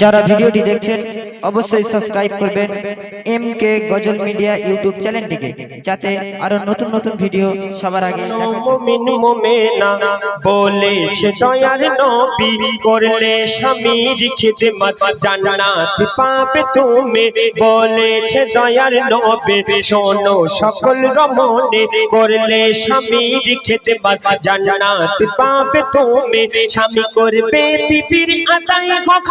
যারা ভিডিওটি দেখছেন অবশ্যই সাবস্ক্রাইব করবেন M K Ghazal media YouTube চ্যানেলটিকে যাতে আরও নতুন নতুন ভিডিও সবার আগে। মুমিন মুমিনা বলেছে দয়ার নবী করলে স্বামীর খিদমত জান্নাত পাবে তুমি বলেছে দয়ার নবী শোনো সকল রমণী করলে স্বামীর খিদমত জান্নাত পাবে তুমি স্বামী করবে বিবির আদায় হক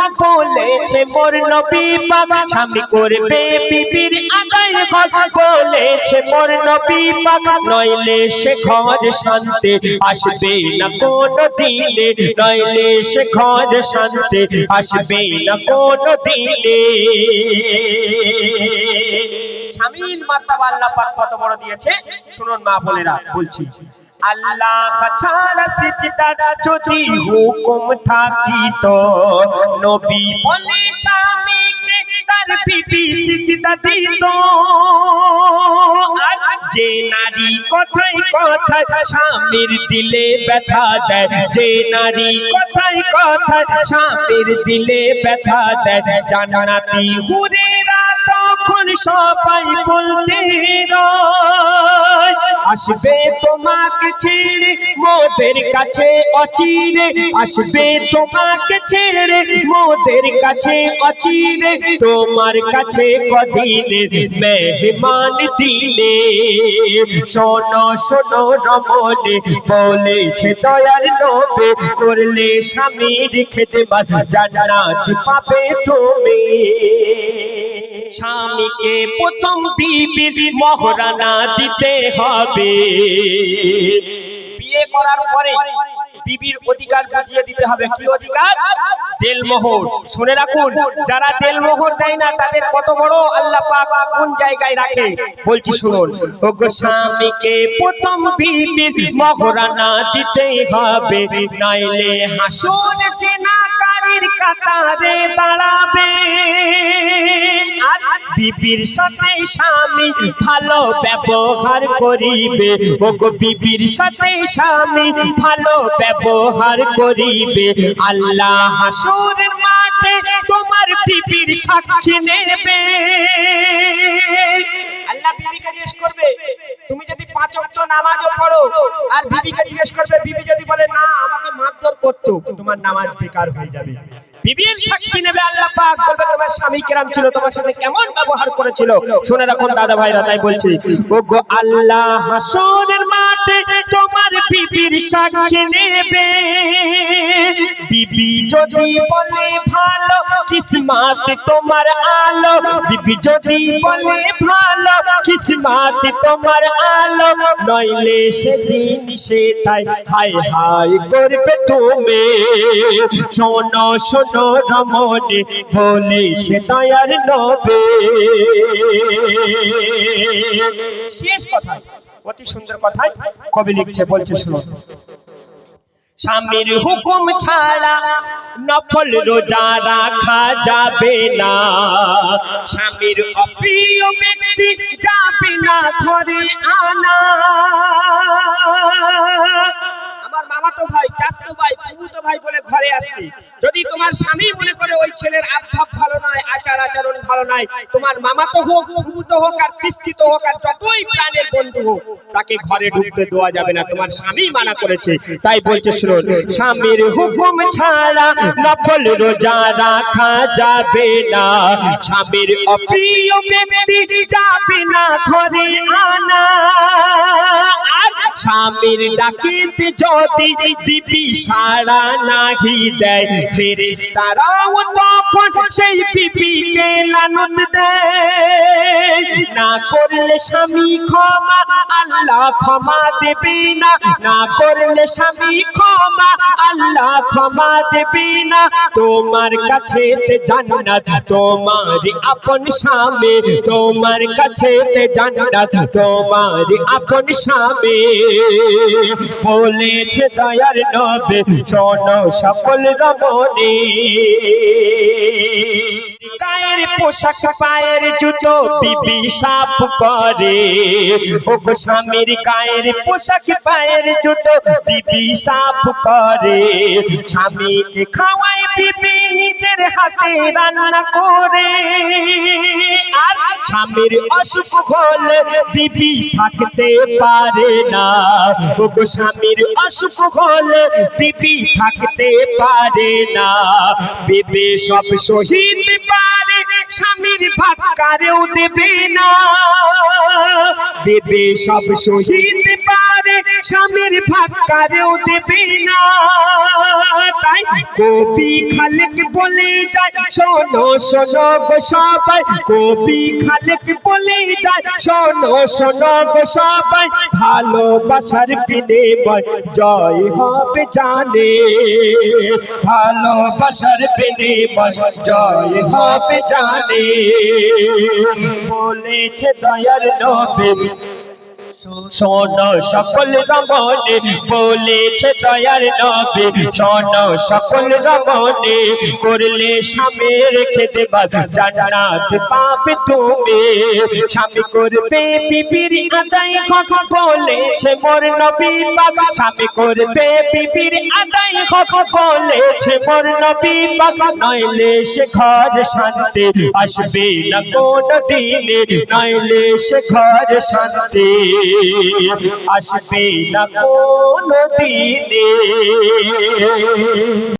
বলেছে, মোর নবী পাক স্বামী করবে বিবির আদায় হক। বলেছে, মোর নবী পাক নইলে সে ঘর শান্তি আসবে না কোন দিলে নইলে সে ঘর শান্তি আসবে না কোন দিলে স্বামীর মার্তাবা আল্লাহ পাক কত বড় দিয়েছে? শুনুন মা বোনেরা, বলছি। আল্লাহ ছাড়া সিজদা যদি হুকুম থাকিত নবী বলে স্বামীকে তার বিবি সিজদা দিত। আর যে নারী কথায় কথায় স্বামীর দিলে ব্যথা দেয়, যে নারী কথায় কথায় স্বামীর দিলে ব্যথা দেয়, জান্নাতি হুরেরা তখন সবাই বলতে রয় আসবে তোমাকে ছেড়ে মোদের কাছে অচিরে, আসবে তোমাকে ছেড়ে মোদের কাছে অচিরে, তোমার কাছে কদিনে মেহমান দিলে। শোনো শোনো রমনে বলেছে দয়ার নবে করলে স্বামীর খেতে বাধা জান্নাত পাবে তুমি। স্বামীকে প্রথম বিবির মহরানা দিতে হবে। বিয়ে করার পরে বিবির অধিকার বুঝিয়ে দিতে হবে। কি অধিকার? তেলমোহর শুনে রাখুন, যারা তেলমোহর দেয় না, তাদের কত বড় আল্লাহ পাক কোন জায়গায় রাখে? বলছি, শুনুন। ওগো স্বামীকে প্রথম বিবির মহরানা দিতে হবে। নাইলে হাসুন জেনাকারীর কাতারে বিবির সাথে স্বামী ভালো ব্যবহার করিবে। ওগো বিবির সাথে স্বামী ভালো ব্যবহার করিবে। আল্লাহ হাসুরের মাঠে তোমার বিবির সাক্ষী নেবে। তুমি যদি পাঁচ নামাজও পড়ো? আর বিবিকে জিজ্ঞেস করবে, বিবি যদি বলে, না, আমাকে মারধর করতো, তোমার নামাজ বেকার হয়ে যাবে বিবির শাস্তি নেবে আল্লাহ পাক। বলবে, তোমার স্বামী কেরাম ছিল, তোমার সাথে কেমন ব্যবহার করেছিল? শুনে রাখুন দাদা ভাইরা, তাই বলছি। ও গো আল্লাহ হাসনের মাঠে তোমার বিবির সাক্ষী নেবে। বিবি যদি বলে ভালো, কিসমাত তোমার আলো। বিবি যদি বলে ভালো, কিসমাত তোমার আলো। নইলে সেদিন সেটাই হাই হাই করবে তুমি। শোনো শোনো রমণী, বলেছে দয়ার নবে শেষ কথা অতি সুন্দর কথাই কবি লিখছে, বলছে, শুনো। স্বামীর হুকুম ছাড়া নফল রোজা রাখা যাবে না। স্বামীর অপ্রিয় ব্যক্তি যাবে না ঘরে আনা। আমার মামাতো ভাই, চাচতো ভাই ভাই বলে ঘরে আসছে। যদি তোমার স্বামী মনে করে ওই ছেলের আভাব ভালো নয় আচার আচরণ ভালো নয় তোমার মামাতো হোক ফুফুতো হোক, আর পিস্তিত হোক, আর যতই প্রাণের বন্ধু হোক, তাকে ঘরে ঢুকতে দেওয়া যাবে না। তোমার স্বামী মানা করেছে। তাই বলছে শুনুন স্বামীর হুকুম ছাড়া নফল রোজা রাখা যাবে না। স্বামীর অপ্রিয় ব্যক্তি যাবে না ঘরে আনা। স্বামীর ডাকিতে যদি বিপি সারা নাহি দেয়, ফেরেশতারাও তখন সেই বিপিকে লানত দেয় না করলে স্বামী ক্ষমা, আল্লাহ ক্ষমা দেবে না। না করলে স্বামী ক্ষমা, আল্লাহ ক্ষমা দেবে না। তোমার কাছে জান্নাত, তোমার আপন স্বামী। তোমার কাছে জান্নাত, তোমার আপন স্বামী। বলেছে দয়ার নবে, শোনো সকল রমণী। গায়ের পোশাক, পায়ের জুতো, বিবি সাপ করে। ও গো স্বামীর গায়ের পোশাক, পায়ের জুতো, বিবি সাপ করে। স্বামীকে খাওয়ায় বিবি নিজের হাতে রান্না করে। আর স্বামীর অসুখ হলে বিবি থাকতে পারে না। ওগো স্বামীর অসুখ হলে বিবি থাকতে পারে না। বিবি সব শহীদ পারে, স্বামীর ভাত কারেও দেবে না। দেবে সব শহীদ স্বামীর ভাত কারেও দেবে না। তাই কবি খালেক বলে যায়, শোনো শোনো গো সবাই। কবি খালেক বলে যায়, শোনো শোনো গো সবাই। ভালোবাসার বিনিময় জয় হবে জানে। ভালোবাসার বিনিময় জয় হবে জানে। বলেছে দয়ার নবী শোন, সকল রমণে বলেছে দয়ার নবে শোন, সকল রমণে করলে স্বামী রেখে দেবা। জান্নাত পাবে তুমি। স্বামী করবে বিবির আদায় হক বলেছে মোর নবী পাক। স্বামী করবে বিবির আদায় হক বলেছে মোর নবী পাক। নইলে সে ঘর শান্তি আসবে না কোন দিনে নইলে সে ঘর শান্তি আসবে না কোনো দিনে।